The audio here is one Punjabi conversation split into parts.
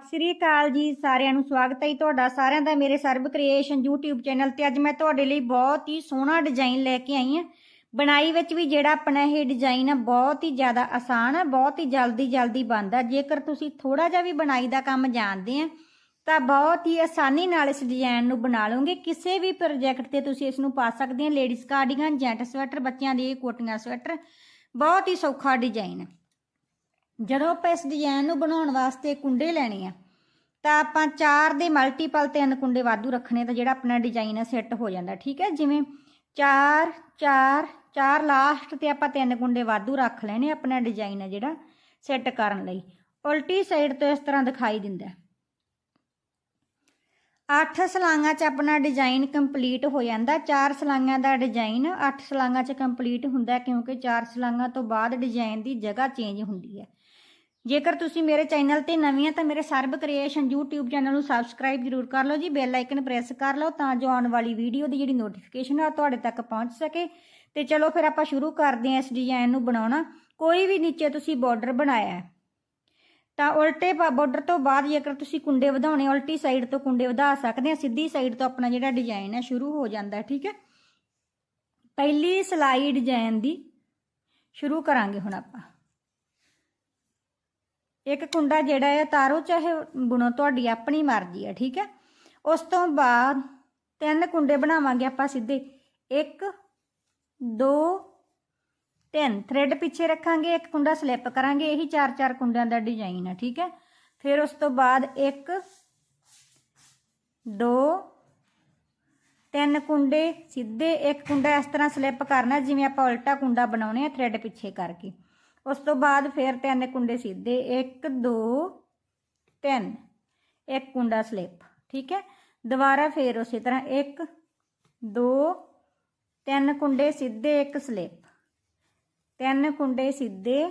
ਸਤਿ ਸ੍ਰੀ ਅਕਾਲ ਜੀ, ਸਾਰਿਆਂ ਨੂੰ ਸਵਾਗਤ ਹੈ ਜੀ ਤੁਹਾਡਾ, ਸਾਰਿਆਂ ਦਾ ਮੇਰੇ ਸਰਬ ਕ੍ਰੀਏਸ਼ਨ YouTube ਚੈਨਲ ਤੇ ਅੱਜ ਮੈਂ ਤੁਹਾਡੇ ਲਈ ਬਹੁਤ ਹੀ ਸੋਹਣਾ ਡਿਜ਼ਾਈਨ ਲੈ ਕੇ ਆਈ ਹਾਂ। ਬਣਾਈ ਵਿੱਚ ਵੀ ਜਿਹੜਾ ਆਪਣਾ ਇਹ ਡਿਜ਼ਾਈਨ ਆ, ਬਹੁਤ ਹੀ ਜ਼ਿਆਦਾ ਆਸਾਨ ਆ, ਬਹੁਤ ਹੀ ਜਲਦੀ ਜਲਦੀ ਬਣਦਾ। ਜੇਕਰ ਤੁਸੀਂ ਥੋੜਾ ਜਿਹਾ ਵੀ ਬਣਾਈ ਦਾ ਕੰਮ ਜਾਣਦੇ ਆ, ਤਾਂ ਬਹੁਤ ਹੀ ਆਸਾਨੀ ਨਾਲ ਇਸ ਡਿਜ਼ਾਈਨ ਨੂੰ ਬਣਾ ਲਓਗੇ। ਕਿਸੇ ਵੀ ਪ੍ਰੋਜੈਕਟ ਤੇ ਤੁਸੀਂ ਇਸ ਨੂੰ ਪਾ ਸਕਦੇ ਹੋ ਲੇਡੀਜ਼ ਕਾਰਡੀਗਨ ਜੈਂਟ ਸਵੈਟਰ ਬੱਚਿਆਂ ਦੇ ਕੋਟੀਆਂ ਸਵੈਟਰ ਬਹੁਤ ਹੀ ਸੌਖਾ ਡਿਜ਼ਾਈਨ ਹੈ ਜਦੋਂ ਆਪਾਂ ਇਸ ਡਿਜ਼ਾਈਨ ਨੂੰ ਬਣਾਉਣ ਵਾਸਤੇ ਕੁੰਡੇ ਲੈਣੇ ਆ, ਤਾਂ ਆਪਾਂ ਚਾਰ ਦੇ ਮਲਟੀਪਲ ਤਿੰਨ ਕੁੰਡੇ ਵਾਧੂ ਰੱਖਣੇ ਤਾਂ ਜਿਹੜਾ ਆਪਣਾ ਡਿਜ਼ਾਈਨ ਹੈ ਸੈੱਟ ਹੋ ਜਾਂਦਾ, ਠੀਕ ਹੈ? ਜਿਵੇਂ 4 4 4 ਲਾਸਟ ਤੇ ਆਪਾਂ ਤਿੰਨ ਕੁੰਡੇ ਵਾਧੂ ਰੱਖ ਲੈਣੇ ਆਪਣਾ ਡਿਜ਼ਾਈਨ ਹੈ ਜਿਹੜਾ ਸੈੱਟ ਕਰਨ ਲਈ। ਉਲਟੀ ਸਾਈਡ ਤੋਂ ਇਸ ਤਰ੍ਹਾਂ ਦਿਖਾਈ ਦਿੰਦਾ ਅੱਠ ਸਲਾਂਗਾਂ 'ਚ ਆਪਣਾ ਡਿਜ਼ਾਈਨ ਕੰਪਲੀਟ ਹੋ ਜਾਂਦਾ। ਚਾਰ ਸਲਾਂਗਾਂ ਦਾ ਡਿਜ਼ਾਈਨ ਅੱਠ ਸਲਾਂਗਾਂ 'ਚ ਕੰਪਲੀਟ ਹੁੰਦਾ ਕਿਉਂਕਿ ਚਾਰ ਸਲਾਂਗਾਂ ਤੋਂ ਬਾਅਦ ਡਿਜ਼ਾਈਨ ਦੀ ਜਗ੍ਹਾ ਚੇਂਜ ਹੁੰਦੀ ਹੈ। ਜੇਕਰ ਤੁਸੀਂ ਮੇਰੇ ਚੈਨਲ ਤੇ ਨਵੇਂ ਆ ਤਾਂ ਮੇਰੇ ਸਰਬ ਕ੍ਰੀਏਸ਼ਨ YouTube ਚੈਨਲ ਨੂੰ ਸਬਸਕ੍ਰਾਈਬ ਜ਼ਰੂਰ ਕਰ ਲਓ ਜੀ ਬੈਲ ਆਈਕਨ ਪ੍ਰੈਸ ਕਰ ਲਓ ਤਾਂ ਜੋ ਆਉਣ ਵਾਲੀ ਵੀਡੀਓ ਦੀ ਜਿਹੜੀ ਨੋਟੀਫਿਕੇਸ਼ਨ ਆ ਉਹ ਤੁਹਾਡੇ ਤੱਕ ਪਹੁੰਚ ਸਕੇ। ਤੇ ਚਲੋ ਫਿਰ ਆਪਾਂ ਸ਼ੁਰੂ ਕਰਦੇ ਹਾਂ ਇਸ ਡਿਜ਼ਾਈਨ ਨੂੰ ਬਣਾਉਣਾ। ਕੋਈ ਵੀ ਨੀਚੇ ਤੁਸੀਂ ਬਾਰਡਰ ਬਣਾਇਆ ਤਾਂ ਉਲਟੇ ਬਾਰਡਰ ਤੋਂ ਬਾਅਦ ਜੇਕਰ ਤੁਸੀਂ ਕੁੰਡੇ ਵਧਾਉਣੇ, ਉਲਟੀ ਸਾਈਡ ਤੋਂ ਕੁੰਡੇ ਵਧਾ ਸਕਦੇ ਆ, ਸਿੱਧੀ ਸਾਈਡ ਤੋਂ ਆਪਣਾ ਜਿਹੜਾ ਡਿਜ਼ਾਈਨ ਹੈ ਸ਼ੁਰੂ ਹੋ ਜਾਂਦਾ ਠੀਕ ਹੈ। ਪਹਿਲੀ ਸਲਾਈ ਡਿਜ਼ਾਈਨ ਦੀ ਸ਼ੁਰੂ ਕਰਾਂਗੇ ਹੁਣ ਆਪਾਂ। ਇੱਕ ਕੁੰਡਾ ਜਿਹੜਾ ਹੈ ਤਾਰੋ ਚਾਹੇ ਬੁਣੋ, ਤੁਹਾਡੀ ਆਪਣੀ ਮਰਜ਼ੀ ਹੈ ਠੀਕ ਹੈ ਉਸ ਤੋਂ ਬਾਅਦ ਤਿੰਨ ਕੁੰਡੇ ਬਣਾਵਾਂਗੇ ਆਪਾਂ ਸਿੱਧੇ। 1 2 ਤਿੰਨ। ਥ੍ਰੈਡ ਪਿੱਛੇ ਰੱਖਾਂਗੇ, ਇੱਕ ਕੁੰਡਾ ਸਲਿੱਪ ਕਰਾਂਗੇ। ਇਹੀ ਚਾਰ ਚਾਰ ਕੁੰਡਿਆਂ ਦਾ ਡਿਜ਼ਾਈਨ ਹੈ ਠੀਕ ਹੈ ਫਿਰ ਉਸ ਤੋਂ ਬਾਅਦ 1 2 ਤਿੰਨ ਕੁੰਡੇ ਸਿੱਧੇ। ਇੱਕ ਕੁੰਡਾ ਇਸ ਤਰ੍ਹਾਂ ਸਲਿੱਪ ਕਰਨਾ, ਜਿਵੇਂ ਆਪਾਂ ਉਲਟਾ ਕੁੰਡਾ ਬਣਾਉਣੇ ਆ ਥ੍ਰੈਡ ਪਿੱਛੇ ਕਰਕੇ। ਉਸ ਤੋਂ ਬਾਅਦ ਫਿਰ ਤਿੰਨ ਕੁੰਡੇ ਸਿੱਧੇ 1 2 3 ਇੱਕ ਕੁੰਡਾ ਸਲਿੱਪ, ਠੀਕ ਹੈ? ਦੁਬਾਰਾ ਫਿਰ ਉਸੇ ਤਰ੍ਹਾਂ 1 2 ਤਿੰਨ ਕੁੰਡੇ ਸਿੱਧੇ, ਇੱਕ ਸਲਿੱਪ। ਤਿੰਨ ਕੁੰਡੇ ਸਿੱਧੇ,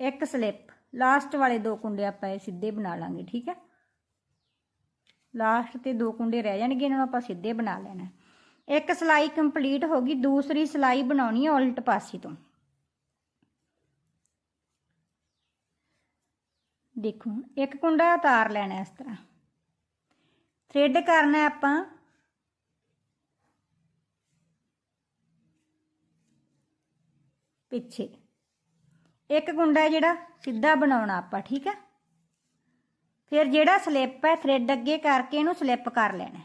ਇੱਕ ਸਲਿੱਪ। ਲਾਸਟ ਵਾਲੇ ਦੋ ਕੁੰਡੇ ਆਪਾਂ ਇਹ ਸਿੱਧੇ ਬਣਾ ਲਾਂਗੇ, ਠੀਕ ਹੈ? ਲਾਸਟ ਤੇ ਦੋ ਕੁੰਡੇ ਰਹਿ ਜਾਣਗੇ, ਇਹਨਾਂ ਨੂੰ ਆਪਾਂ ਸਿੱਧੇ ਬਣਾ ਲੈਣਾ ਇੱਕ ਸਲਾਈ ਕੰਪਲੀਟ ਹੋ ਗਈ, ਦੂਸਰੀ ਸਲਾਈ ਬਣਾਉਣੀ ਹੈ ਉਲਟ ਪਾਸੇ ਤੋਂ। ਦੇਖੋ, ਇੱਕ ਕੁੰਡਾ ਉਤਾਰ ਲੈਣਾ ਇਸ ਤਰ੍ਹਾਂ। ਥ੍ਰੈਡ ਕਰਨਾ ਆਪਾਂ। ਪਿੱਛੇ। ਇੱਕ ਕੁੰਡਾ ਜਿਹੜਾ ਸਿੱਧਾ ਬਣਾਉਣਾ ਆਪਾਂ, ਠੀਕ ਹੈ? ਫਿਰ ਜਿਹੜਾ ਸਲਿੱਪ ਹੈ ਥ੍ਰੈਡ ਅੱਗੇ ਕਰਕੇ ਇਹਨੂੰ ਸਲਿੱਪ ਕਰ ਲੈਣਾ।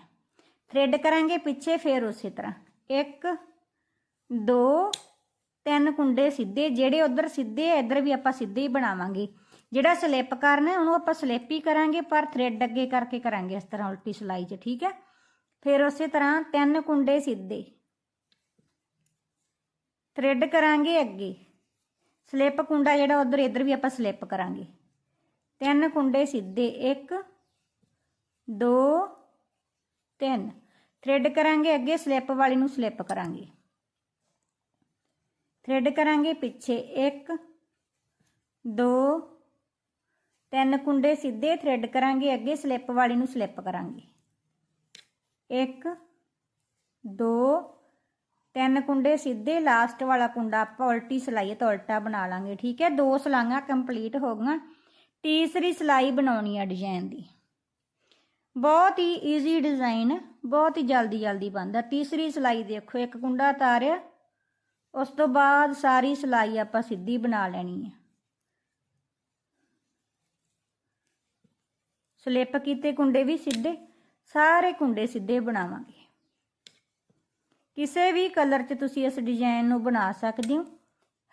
ਥ੍ਰੈਡ ਕਰਾਂਗੇ ਪਿੱਛੇ ਫਿਰ ਉਸੇ ਤਰ੍ਹਾਂ। 1 2 ਤਿੰਨ ਕੁੰਡੇ ਸਿੱਧੇ, ਜਿਹੜੇ ਉਧਰ ਸਿੱਧੇ ਆ, ਇੱਧਰ ਵੀ ਆਪਾਂ ਸਿੱਧੇ ਹੀ ਬਣਾਵਾਂਗੇ। ਜਿਹੜਾ ਸਲਿੱਪ ਕਰਨਾ ਉਹਨੂੰ ਆਪਾਂ ਸਲਿੱਪ ਹੀ ਕਰਾਂਗੇ, ਪਰ ਥ੍ਰੈਡ ਅੱਗੇ ਕਰਕੇ ਕਰਾਂਗੇ ਇਸ ਤਰ੍ਹਾਂ ਉਲਟੀ ਸਲਾਈ 'ਚ, ਠੀਕ ਹੈ? ਫਿਰ ਉਸੇ ਤਰ੍ਹਾਂ ਤਿੰਨ ਕੁੰਡੇ ਸਿੱਧੇ। ਥ੍ਰੈਡ ਕਰਾਂਗੇ ਅੱਗੇ। ਸਲਿੱਪ ਕੁੰਡਾ ਜਿਹੜਾ ਉਧਰ, ਇੱਧਰ ਵੀ ਆਪਾਂ ਸਲਿੱਪ ਕਰਾਂਗੇ। ਤਿੰਨ ਕੁੰਡੇ ਸਿੱਧੇ 1 2 3 ਥ੍ਰੈਡ ਕਰਾਂਗੇ ਅੱਗੇ, ਸਲਿੱਪ ਵਾਲੀ ਨੂੰ ਸਲਿੱਪ ਕਰਾਂਗੇ। ਥ੍ਰੈਡ ਕਰਾਂਗੇ ਪਿੱਛੇ 1 2 ਤਿੰਨ ਕੁੰਡੇ ਸਿੱਧੇ ਥ੍ਰੈਡ ਕਰਾਂਗੇ, ਅੱਗੇ ਸਲਿੱਪ ਵਾਲੀ ਨੂੰ ਸਲਿੱਪ ਕਰਾਂਗੇ। 1 2 ਤਿੰਨ ਕੁੰਡੇ ਸਿੱਧੇ ਲਾਸਟ ਵਾਲਾ ਕੁੰਡਾ ਆਪਾਂ ਉਲਟੀ ਸਲਾਈ ਤੋਂ ਉਲਟਾ ਬਣਾ ਲਾਂਗੇ, ਠੀਕ ਹੈ? ਦੋ ਸਲਾਈਆਂ ਕੰਪਲੀਟ ਹੋ ਗਈਆਂ। ਤੀਸਰੀ ਸਲਾਈ ਬਣਾਉਣੀ ਆ ਡਿਜ਼ਾਈਨ ਦੀ। ਬਹੁਤ ਹੀ ਈਜ਼ੀ ਡਿਜ਼ਾਈਨ ਬਹੁਤ ਹੀ ਜਲਦੀ ਜਲਦੀ ਬਣਦਾ। ਤੀਸਰੀ ਸਲਾਈ ਦੇਖੋ, ਇੱਕ ਕੁੰਡਾ ਤਾਰਿਆ ਉਸ ਤੋਂ ਬਾਅਦ ਸਾਰੀ ਸਲਾਈ ਆਪਾਂ ਸਿੱਧੀ ਬਣਾ ਲੈਣੀ ਹੈ ਸਲਿੱਪ ਕੀਤੇ ਕੁੰਡੇ ਵੀ ਸਿੱਧੇ, ਸਾਰੇ ਕੁੰਡੇ ਸਿੱਧੇ ਬਣਾਵਾਂਗੇ। ਕਿਸੇ ਵੀ ਕਲਰ 'ਚ ਤੁਸੀਂ ਇਸ ਡਿਜ਼ਾਈਨ ਨੂੰ ਬਣਾ ਸਕਦੇ ਹੋ।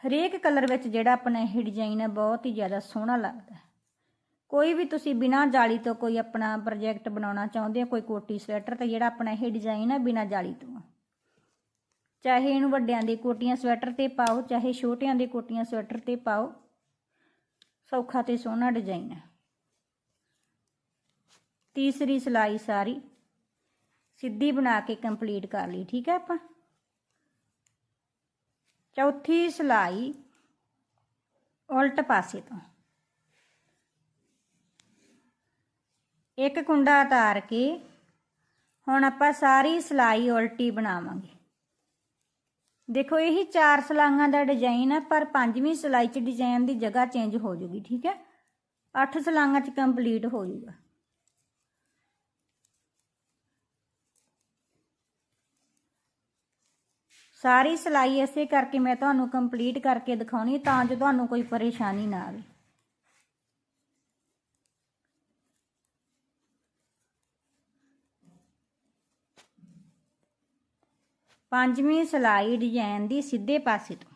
ਹਰੇਕ ਕਲਰ ਵਿੱਚ ਜਿਹੜਾ ਆਪਣਾ ਇਹ ਡਿਜ਼ਾਈਨ ਹੈ, ਬਹੁਤ ਹੀ ਜ਼ਿਆਦਾ ਸੋਹਣਾ ਲੱਗਦਾ ਹੈ। ਕੋਈ ਵੀ ਤੁਸੀਂ ਬਿਨਾਂ ਜਾਲੀ ਤੋਂ ਕੋਈ ਆਪਣਾ ਪ੍ਰੋਜੈਕਟ ਬਣਾਉਣਾ ਚਾਹੁੰਦੇ ਹੋ, ਕੋਈ ਕੋਟੀ ਸਵੈਟਰ ਤੇ ਜਿਹੜਾ ਆਪਣਾ ਇਹ ਡਿਜ਼ਾਈਨ ਹੈ, ਬਿਨਾਂ ਜਾਲੀ ਤੋਂ। ਚਾਹੇ ਇਹਨੂੰ ਵੱਡਿਆਂ ਦੇ ਕੋਟੀਆਂ ਸਵੈਟਰ ਤੇ ਪਾਓ, ਚਾਹੇ ਛੋਟਿਆਂ ਦੇ ਕੋਟੀਆਂ ਸਵੈਟਰ ਤੇ ਪਾਓ, ਸੌਖਾ ਤੇ ਸੋਹਣਾ ਡਿਜ਼ਾਈਨ ਹੈ। ਤੀਸਰੀ ਸਿਲਾਈ ਸਾਰੀ ਸਿੱਧੀ ਬਣਾ ਕੇ ਕੰਪਲੀਟ ਕਰ ਲਈ, ਠੀਕ ਹੈ ਆਪਾਂ? ਚੌਥੀ ਸਿਲਾਈ ਉਲਟ ਪਾਸੇ ਤੋਂ। ਇੱਕ ਕੁੰਡਾ ਉਤਾਰ ਕੇ ਹੁਣ ਆਪਾਂ ਸਾਰੀ ਸਿਲਾਈ ਉਲਟੀ ਬਣਾਵਾਂਗੇ। ਦੇਖੋ, ਇਹੀ ਚਾਰ ਸਲਾਈਆਂ ਦਾ ਡਿਜ਼ਾਈਨ ਆ, ਪਰ ਪੰਜਵੀਂ ਸਲਾਈ 'ਚ ਡਿਜ਼ਾਈਨ ਦੀ ਜਗ੍ਹਾ ਚੇਂਜ ਹੋ ਜੂਗੀ, ਠੀਕ ਹੈ? ਅੱਠ ਸਲਾਈਆਂ 'ਚ ਕੰਪਲੀਟ ਹੋ ਜੂਗਾ। ਸਾਰੀ ਸਿਲਾਈ ਇਸੇ ਕਰਕੇ ਮੈਂ ਤੁਹਾਨੂੰ ਕੰਪਲੀਟ ਕਰਕੇ ਦਿਖਾਉਣੀ ਤਾਂ ਜੋ ਤੁਹਾਨੂੰ ਕੋਈ ਪਰੇਸ਼ਾਨੀ ਨਾ ਆਵੇ। ਪੰਜਵੀਂ ਸਿਲਾਈ ਡਿਜ਼ਾਈਨ ਦੀ ਸਿੱਧੇ ਪਾਸੇ ਤੋਂ।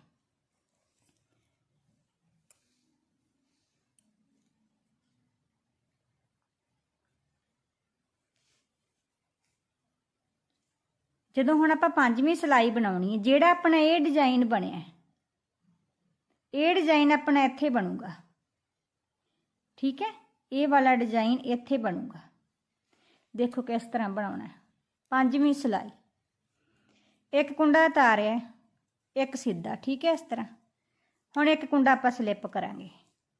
ਜਦੋਂ ਹੁਣ ਆਪਾਂ ਪੰਜਵੀਂ ਸਿਲਾਈ ਬਣਾਉਣੀ ਹੈ, ਜਿਹੜਾ ਆਪਣਾ ਇਹ ਡਿਜ਼ਾਈਨ ਬਣਿਆ ਇਹ ਡਿਜ਼ਾਈਨ ਆਪਣਾ ਇੱਥੇ ਬਣੂਗਾ। ਠੀਕ ਹੈ? ਇਹ ਵਾਲਾ ਡਿਜ਼ਾਈਨ ਇੱਥੇ ਬਣੂਗਾ। ਦੇਖੋ ਕਿਸ ਤਰ੍ਹਾਂ ਬਣਾਉਣਾ ਹੈ। ਪੰਜਵੀਂ ਸਿਲਾਈ। ਇੱਕ ਕੁੰਡਾ ਤਾਰਿਆ ਇੱਕ ਸਿੱਧਾ। ਠੀਕ ਹੈ ਇਸ ਤਰ੍ਹਾਂ। ਹੁਣ ਇੱਕ ਕੁੰਡਾ ਆਪਾਂ ਸਲਿੱਪ ਕਰਾਂਗੇ।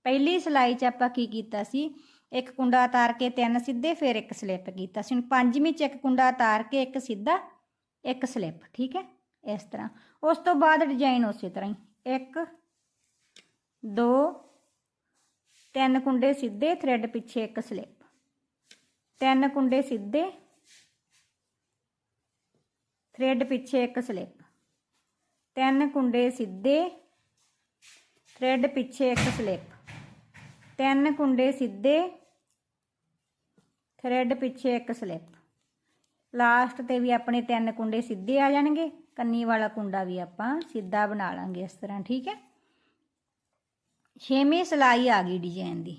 ਪਹਿਲੀ ਸਿਲਾਈ 'ਚ ਆਪਾਂ ਕੀ ਕੀਤਾ ਸੀ? ਇੱਕ ਕੁੰਡਾ ਤਾਰ ਕੇ ਤਿੰਨ ਸਿੱਧੇ, ਫਿਰ ਇੱਕ ਸਲਿੱਪ ਕੀਤਾ ਸੀ। ਹੁਣ ਪੰਜਵੀਂ 'ਚ ਇੱਕ ਕੁੰਡਾ ਤਾਰ ਕੇ ਇੱਕ ਸਿੱਧਾ ਇੱਕ ਸਲਿੱਪ, ਠੀਕ ਹੈ? ਇਸ ਤਰ੍ਹਾਂ। ਉਸ ਤੋਂ ਬਾਅਦ ਡਿਜ਼ਾਈਨ ਉਸੇ ਤਰ੍ਹਾਂ ਹੀ। ਇੱਕ, ਦੋ, ਤਿੰਨ ਕੁੰਡੇ ਸਿੱਧੇ ਥ੍ਰੈਡ ਪਿੱਛੇ ਇੱਕ ਸਲਿੱਪ। ਤਿੰਨ ਕੁੰਡੇ ਸਿੱਧੇ ਥ੍ਰੈਡ ਪਿੱਛੇ ਇੱਕ ਸਲਿੱਪ। ਤਿੰਨ ਕੁੰਡੇ ਸਿੱਧੇ ਥ੍ਰੈਡ ਪਿੱਛੇ ਇੱਕ ਸਲਿੱਪ। ਤਿੰਨ ਕੁੰਡੇ ਸਿੱਧੇ ਥ੍ਰੈਡ ਪਿੱਛੇ ਇੱਕ ਸਲਿੱਪ। ਲਾਸਟ ਤੇ ਵੀ ਆਪਣੇ ਤਿੰਨ ਕੁੰਡੇ ਸਿੱਧੇ ਆ ਜਾਣਗੇ, ਕੰਨੀ ਵਾਲਾ ਕੁੰਡਾ ਵੀ ਆਪਾਂ ਸਿੱਧਾ ਬਣਾ ਲਾਂਗੇ ਇਸ ਤਰ੍ਹਾਂ, ਠੀਕ ਹੈ? ਛੇਵੀਂ ਸਿਲਾਈ ਆ ਗਈ ਡਿਜ਼ਾਈਨ ਦੀ।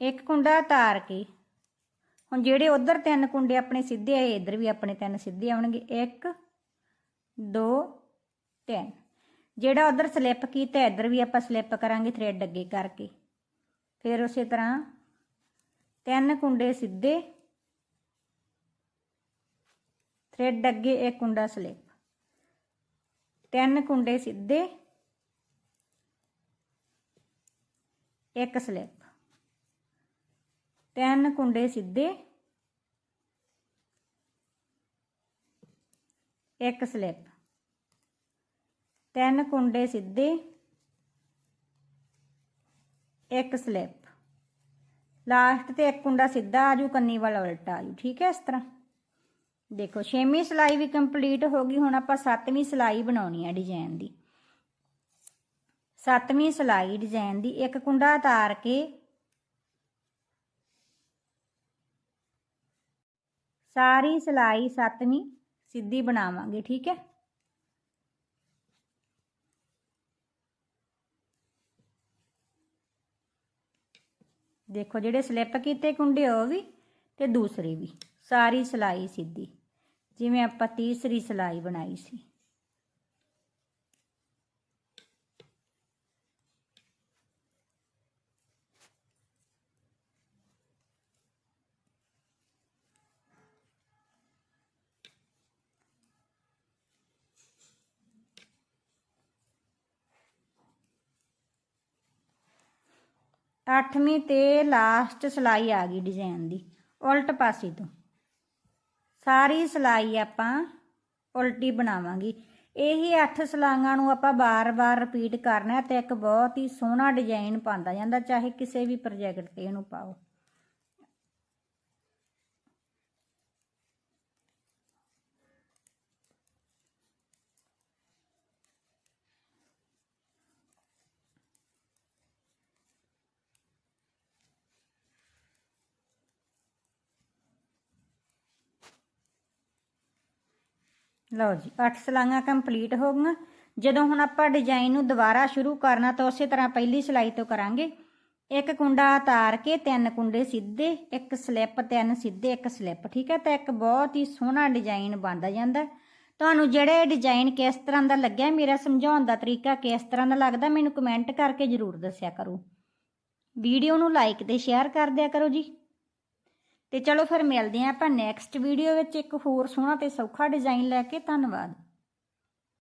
ਇੱਕ ਕੁੰਡਾ ਤਾਰ ਕੇ, ਹੁਣ ਜਿਹੜੇ ਉਧਰ ਤਿੰਨ ਕੁੰਡੇ ਆਪਣੇ ਸਿੱਧੇ ਆਏ ਇੱਧਰ ਵੀ ਆਪਣੇ ਤਿੰਨ ਸਿੱਧੇ ਆਉਣਗੇ। 1 2 3 ਜਿਹੜਾ ਉਧਰ ਸਲਿੱਪ ਕੀਤਾ, ਇੱਧਰ ਵੀ ਆਪਾਂ ਸਲਿੱਪ ਕਰਾਂਗੇ ਥ੍ਰੈਡ ਅੱਗੇ ਕਰਕੇ। ਫਿਰ ਉਸੇ ਤਰ੍ਹਾਂ ਤਿੰਨ ਕੁੰਡੇ ਸਿੱਧੇ ਥ੍ਰੈਡ ਅੱਗੇ ਇੱਕ ਕੁੰਡਾ ਸਲਿੱਪ। ਤਿੰਨ ਕੁੰਡੇ ਸਿੱਧੇ। ਇੱਕ ਸਲਿੱਪ। ਤਿੰਨ ਕੁੰਡੇ ਸਿੱਧੇ। ਇੱਕ ਸਲਿੱਪ। ਤਿੰਨ ਕੁੰਡੇ ਸਿੱਧੇ। ਇੱਕ ਸਲਿੱਪ। ਲਾਸਟ ਤੇ ਇੱਕ ਕੁੰਡਾ ਸਿੱਧਾ ਆਜੂ ਕੰਨੀ ਵਾਲਾ ਉਲਟਾ ਆਜੂ ਠੀਕ ਹੈ, ਇਸ ਤਰ੍ਹਾਂ। ਦੇਖੋ, ਛੇਵੀਂ ਸਿਲਾਈ ਵੀ ਕੰਪਲੀਟ ਹੋ ਗਈ, ਹੁਣ ਆਪਾਂ ਸੱਤਵੀਂ ਸਿਲਾਈ ਬਣਾਉਣੀ ਹੈ ਡਿਜ਼ਾਈਨ ਦੀ। ਸੱਤਵੀਂ ਸਿਲਾਈ ਡਿਜ਼ਾਈਨ ਦੀ, ਇੱਕ ਕੁੰਡਾ ਉਤਾਰ ਕੇ ਸਾਰੀ ਸਿਲਾਈ ਸੱਤਵੀਂ ਸਿੱਧੀ ਬਣਾਵਾਂਗੇ, ਠੀਕ ਹੈ? ਦੇਖੋ, ਜਿਹੜੇ ਸਲਿੱਪ ਕੀਤੇ ਕੁੰਡੇ, ਉਹ ਵੀ ਤੇ ਦੂਸਰੇ ਵੀ, ਸਾਰੀ ਸਿਲਾਈ ਸਿੱਧੀ। ਜਿਵੇਂ ਆਪਾਂ ਤੀਸਰੀ ਸਿਲਾਈ ਬਣਾਈ ਸੀ। ਅੱਠਵੀਂ ਤੇ ਲਾਸਟ ਸਿਲਾਈ ਆ ਗਈ ਡਿਜ਼ਾਈਨ ਦੀ, ਉਲਟ ਪਾਸੇ ਤੋਂ। ਸਾਰੀ ਸਿਲਾਈ ਆਪਾਂ ਉਲਟੀ ਬਣਾਵਾਂਗੇ। ਇਹੀ 8 ਸਲਾਈਆਂ ਨੂੰ ਆਪਾਂ ਬਾਰ-ਬਾਰ ਰਿਪੀਟ ਕਰਨਾ ਹੈ ਤੇ ਇੱਕ ਬਹੁਤ ਹੀ ਸੋਹਣਾ ਡਿਜ਼ਾਈਨ ਪਾਉਂਦਾ ਜਾਂਦਾ, ਚਾਹੇ ਕਿਸੇ ਵੀ ਪ੍ਰੋਜੈਕਟ ਤੇ ਇਹਨੂੰ ਪਾਓ। ਲਓ ਜੀ 8 ਸਲਾਈਆਂ ਕੰਪਲੀਟ ਹੋ ਗਈਆਂ। ਜਦੋਂ ਹੁਣ ਆਪਾਂ ਡਿਜ਼ਾਈਨ ਨੂੰ ਦੁਬਾਰਾ ਸ਼ੁਰੂ ਕਰਨਾ ਤਾਂ ਉਸੇ ਤਰ੍ਹਾਂ ਪਹਿਲੀ ਸਿਲਾਈ ਤੋਂ ਕਰਾਂਗੇ। ਇੱਕ ਕੁੰਡਾ ਉਤਾਰ ਕੇ ਤਿੰਨ ਕੁੰਡੇ ਸਿੱਧੇ, ਇੱਕ ਸਲਿੱਪ ਤਿੰਨ ਸਿੱਧੇ, ਇੱਕ ਸਲਿੱਪ ਠੀਕ ਹੈ? ਤਾਂ ਇੱਕ ਬਹੁਤ ਹੀ ਸੋਹਣਾ ਡਿਜ਼ਾਈਨ ਬਣਦਾ ਜਾਂਦਾ। ਤੁਹਾਨੂੰ ਜਿਹੜੇ ਡਿਜ਼ਾਈਨ ਕਿਸ ਤਰ੍ਹਾਂ ਦਾ ਲੱਗਿਆ, ਮੇਰਾ ਸਮਝਾਉਣ ਦਾ ਤਰੀਕਾ ਕਿਸ ਤਰ੍ਹਾਂ ਦਾ ਲੱਗਦਾ, ਮੈਨੂੰ ਕਮੈਂਟ ਕਰਕੇ ਜ਼ਰੂਰ ਦੱਸਿਆ ਕਰੋ। ਵੀਡੀਓ ਨੂੰ ਲਾਈਕ ਤੇ ਸ਼ੇਅਰ ਕਰ ਦਿਆ ਕਰੋ ਜੀ। ਤੇ ਚਲੋ ਫਿਰ ਮਿਲਦੇ ਆਂ ਆਪਾਂ ਨੈਕਸਟ ਵੀਡੀਓ ਵਿੱਚ ਇੱਕ ਹੋਰ ਸੋਹਣਾ ਤੇ ਸੌਖਾ ਡਿਜ਼ਾਈਨ ਲੈ ਕੇ। ਧੰਨਵਾਦ।